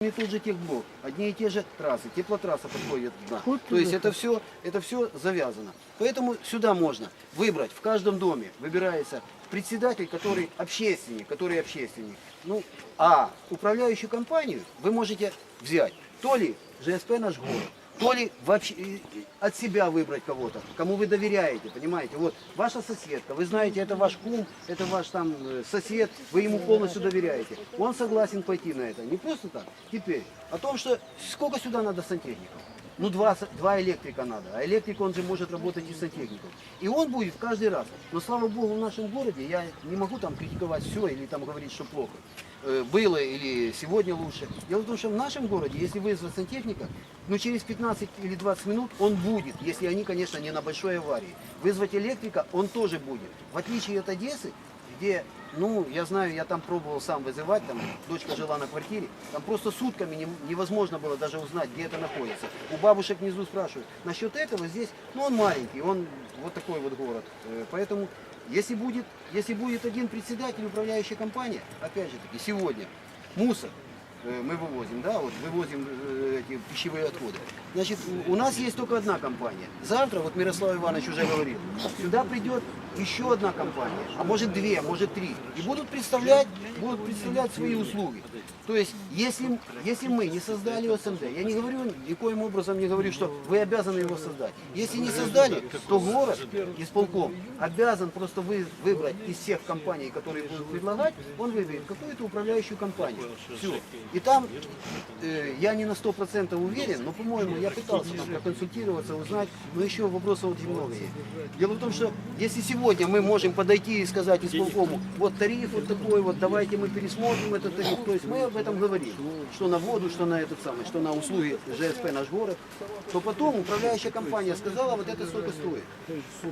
и тот же техблок, одни и те же трассы, теплотрасса подходит туда. Вот То есть это. все, это все завязано. Поэтому сюда можно выбрать, в каждом доме выбирается председатель, который общественник, который общественник. Ну, а управляющую компанию вы можете взять то ли ЖСП наш город, то ли вообще от себя выбрать кого-то, кому вы доверяете, понимаете? Вот ваша соседка, вы знаете, это ваш кум, это ваш там э, сосед, вы ему полностью доверяете. Он согласен пойти на это. Не просто так. Теперь о том, что сколько сюда надо сантехников. Ну, два, два электрика надо. А электрик, он же может работать и сантехником. И он будет каждый раз. Но, слава богу, в нашем городе я не могу там критиковать все или там говорить, что плохо. Э, Было или сегодня лучше. Дело в том, что в нашем городе, если вызвать сантехника, ну, через 15 или 20 минут он будет, если они, конечно, не на большой аварии. Вызвать электрика он тоже будет. В отличие от Одессы, где, ну, я знаю, я там пробовал сам вызывать, там дочка жила на квартире, там просто сутками не- невозможно было даже узнать, где это находится. У бабушек внизу спрашивают. Насчет этого здесь, ну, он маленький, он вот такой вот город. Э, Поэтому, если будет, если будет один председатель управляющей компании, опять же таки, сегодня, мусор, э, мы вывозим, да, вот вывозим э, эти пищевые отходы. Значит, у у нас есть только одна компания. Завтра, вот Мирослав Иванович уже говорил, сюда придет еще одна компания, а может две, может три, и будут представлять, будут представлять свои услуги. То есть, если, если мы не создали ОСМД, я не говорю, никоим образом не говорю, что вы обязаны его создать. Если не создали, то город, исполком, обязан просто вы, выбрать из всех компаний, которые будут предлагать, он выберет какую-то управляющую компанию. Все. И там, э, я не на 100% уверен, но, по-моему, я пытался там проконсультироваться, узнать, но еще вопросов очень много есть. Дело в том, что если сегодня мы можем подойти и сказать исполкому, вот тариф вот такой, вот давайте мы пересмотрим этот тариф, то есть мы об этом говорим, что на воду, что на этот самый, что на услуги ЖСП наш город, то потом управляющая компания сказала, вот это сколько стоит.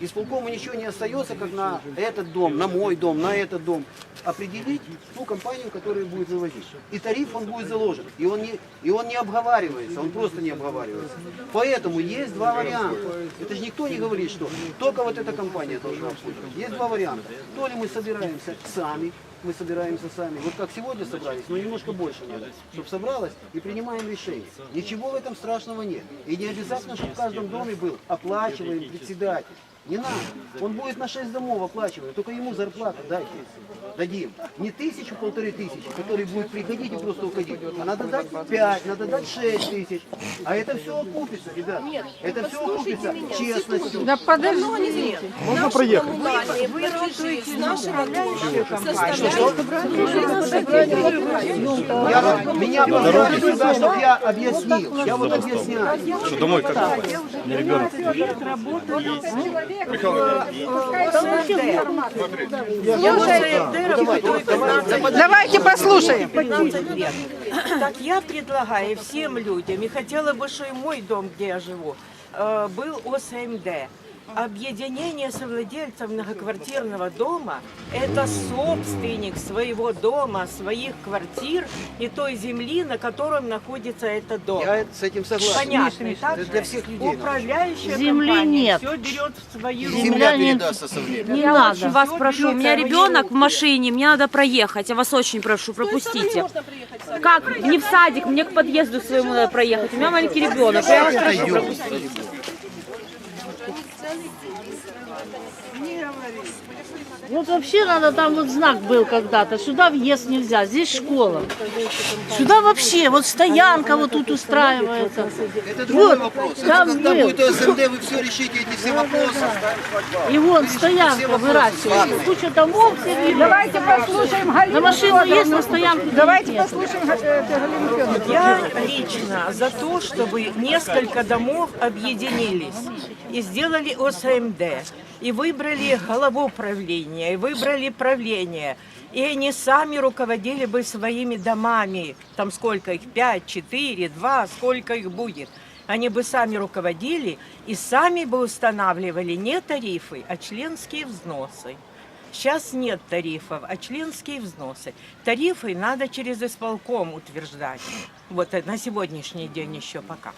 Исполкому ничего не остается, как на этот дом, на мой дом, на этот дом, определить ту компанию, которая будет вывозить. И тариф он будет заложен, и он не, и он не обговаривается, он просто не обговаривается. Поэтому есть два варианта. Это же никто не говорит, что только вот эта компания должна обслуживать. Есть два варианта. То ли мы собираемся сами, мы собираемся сами, вот как сегодня собрались, но немножко больше надо, чтобы собралось и принимаем решение. Ничего в этом страшного нет. И не обязательно, чтобы в каждом доме был оплачиваемый председатель. Не надо. Он будет на 6 домов оплачивать, только ему зарплату дайте. Дадим. Не тысячу, полторы тысячи, которые будет приходить и просто уходить. А надо дать 5, надо дать 6 тысяч. А это все окупится, ребят. Это все окупится честностью. Да подождите. Можно проехать? Вы работаете на управляющую компанию. Меня позвали сюда, чтобы я объяснил. Я вот объясняю. Что домой как? Не ребенок. Давайте послушаем. 15 лет. Так я предлагаю всем людям, и хотела бы, что и мой дом, где я живу, э, был ОСМД. Объединение совладельцев многоквартирного дома – это собственник своего дома, своих квартир и той земли, на котором находится этот дом. Я с этим согласен. Понятно, так Это для всех людей. Управляющая Земли компания нет. все берет в свои руки. Земля передастся со временем. Не Я надо. очень вас прошу, у меня ребенок в машине, мне надо проехать. Я вас очень прошу, пропустите. Как? Не в садик, мне к подъезду своему надо проехать. У меня маленький ребенок. Я вас прошу, пропустите. Вот вообще надо, там вот знак был когда-то, сюда въезд нельзя, здесь школа. Сюда вообще, вот стоянка вот тут устраивается. Это другой Вот, вопрос. Это там когда был. будет ОСМД, вы все решите эти все вопросы. И вон стоянка выращивается, куча домов. Давайте послушаем На машину есть, на стоянку Давайте послушаем Я лично за то, чтобы несколько домов объединились и сделали ОСМД, и выбрали главу правления, и выбрали правление. И они сами руководили бы своими домами, там сколько их, пять, четыре, два, сколько их будет. Они бы сами руководили и сами бы устанавливали не тарифы, а членские взносы. Сейчас нет тарифов, а членские взносы. Тарифы надо через исполком утверждать. Вот э, на сегодняшний день еще пока.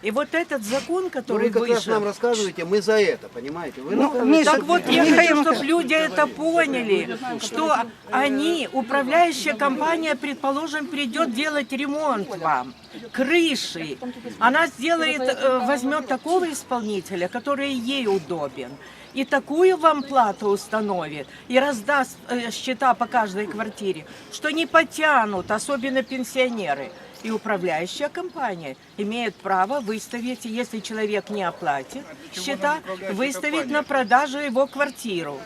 И вот этот закон, Ну, который вы как раз вышел, нам рассказываете, мы за это, понимаете? Вы Ну, Миша, Так вот, я хочу, чтобы люди это поняли, что они, управляющая компания, предположим, придет делать ремонт вам, крыши. Она сделает, э, возьмет такого исполнителя, который ей удобен. И такую вам плату установит, и раздаст э, счета по каждой квартире, что не потянут, особенно пенсионеры. И управляющая компания имеет право выставить, если человек не оплатит счета, выставить на продажу его квартиру.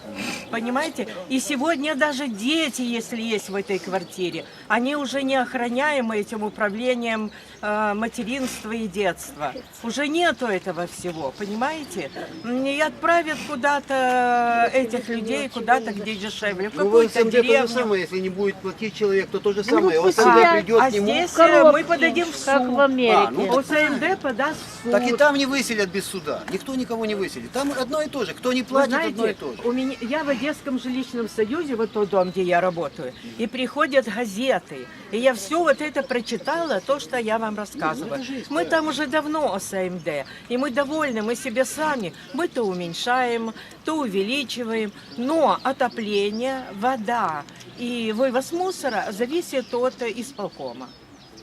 Понимаете? И сегодня даже дети, если есть в этой квартире, они уже не охраняемы этим управлением э, материнства и детства. Уже нету этого всего, понимаете? И отправят куда-то этих людей, куда-то, где дешевле, в Ну, какую-то СМД то же деревню. самое, если не будет платить человек, то то же самое. пусть ОСМД придет А к нему. здесь э, Коробки, мы подадим в суд. как в Америке. А, ну, ОСМД подаст в суд. Так и там не выселят без суда. Никто никого не выселит. Там одно и то же. Кто не Вы платит, одно и знаете, то же. у меня, я в Одесском жилищном союзе, вот тот дом, где я работаю, и приходят газеты. И я все вот это прочитала, то, что я вам рассказываю. Мы там уже давно ОСМД, и мы довольны, мы себе сами. Мы то уменьшаем, то увеличиваем. Но отопление, вода и вывоз мусора зависит от исполкома.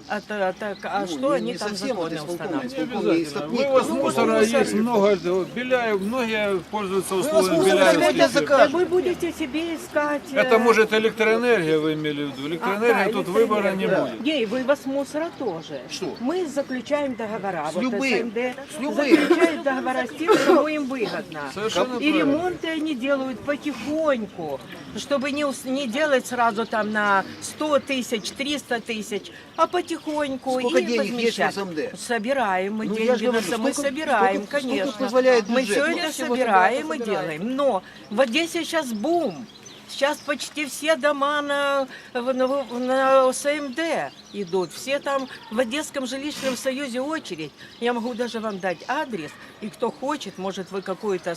От, э, от, а что Ну, не- они не там законы устанавливают? не истопник. Вывоз Ну, мусора мусор. есть много. Беляев, многие пользуются Беляевских. закажут. Так вы будете себе искать... э, Это может электроэнергия вы имели в виду. Электроэнергия А, да, тут выбора не электроэнергия. будет. Не, вывоз мусора тоже. Что? Мы заключаем договора. С вот любым. СНД С любым. заключает договора с тем, кому им выгодно. Совершенно И правильно. ремонты они делают потихоньку, чтобы не, не делать сразу там на 100 тысяч, 300 тысяч, а потихоньку Сколько и денег есть возмещать. СМД? Собираем мы Ну, деньги, же на говорю, са- мы сколько- собираем, сколько- сколько конечно. позволяет мы все это собираем и делаем. Но в Одессе сейчас бум. Сейчас почти все дома на, на, на ОСМД идут. Все там в Одесском жилищном союзе очередь. Я могу даже вам дать адрес. И кто хочет, может вы какую-то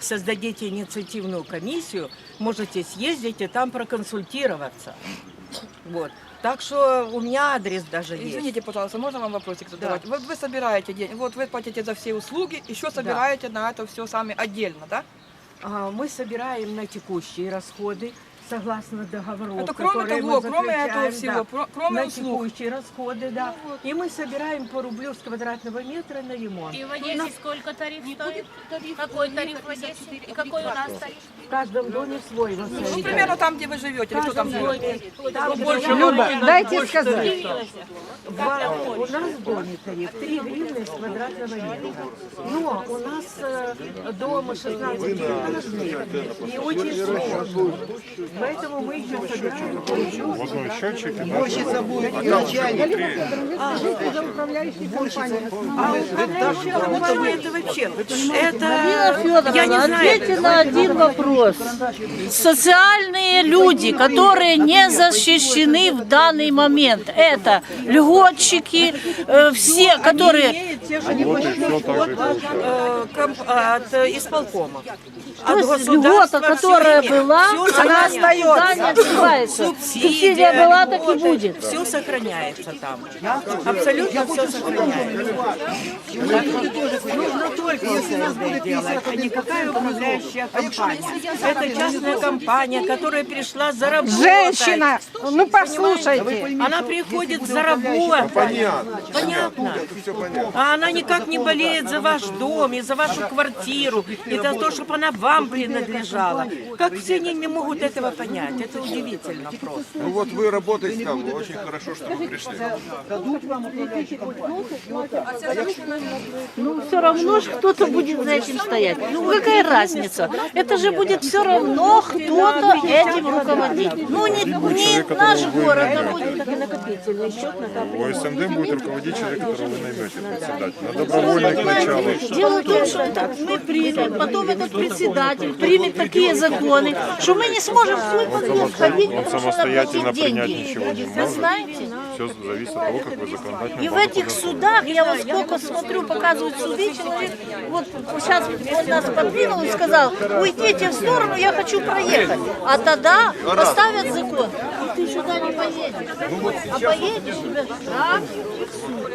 создадите инициативную комиссию, можете съездить и там проконсультироваться. Вот. Так что у меня адрес даже есть. Извините, пожалуйста, можно вам вопросик задавать? Вот вы собираете деньги, вот вы платите за все услуги, еще собираете на это все сами отдельно, да? А, Мы собираем на текущие расходы согласно договору. Это кроме того, кроме этого всего, про- кроме на услуг. текущие расходы, да. И мы собираем по рублю с квадратного метра на ремонт. И в Одессе сколько тариф стоит? Какой тариф в Одессе? И какой у нас тариф? В каждом доме свой. вот Ну, стоит. примерно там, где вы живете, или кто там живет. Люба, дайте сказать. У нас в доме тариф 3 гривны с квадратного метра. Но у нас э, дом 16 и очень сложно. Поэтому мы еще собираем по рублю с квадратного метра. Уборщица будет, и начальник. А управляющая компания это вообще, это, я не знаю, ответьте на один вопрос. Социальные люди, которые не защищены в данный момент, это льготчики, э, все, которые... от, э, комп- от э, исполкома. То От есть государства льгота, которая была, она. Никуда не отзывается. Субсидия была, так и будет. Все сохраняется там. Абсолютно все сохраняется. Нужно только СНД делать, а никакая управляющая компания. Это частная компания, которая пришла заработать. Женщина, ну послушайте. Она приходит заработать. Понятно. Понятно. А она никак не болеет за ваш дом и за вашу квартиру, и за то, чтобы она вам принадлежала. Как все они не могут этого понять? Это удивительно просто. Ну вот вы работаете там, очень хорошо, что вы пришли. Ну, все равно же кто-то будет за этим стоять. Ну, какая разница? Это же будет все равно кто-то этим руководить. Ну, не, не наш город, а будет. накопительный счет У СМД будет руководить человек, которого вы наймете председатель. На добровольных началах. Дело в том, что мы примем, потом этот председатель примет такие законы, что мы не сможем Он самостоятельно принять деньги. ничего не может. знаете? Все зависит от того, как вы законодательно И в этих судах, я вот сколько смотрю, показывают суды, человек, вот сейчас он нас подвинул и сказал, уйдите в сторону, я хочу проехать. А тогда поставят закон, «Ну, ты сюда не поедешь. А поедешь, тебя штраф и в суд.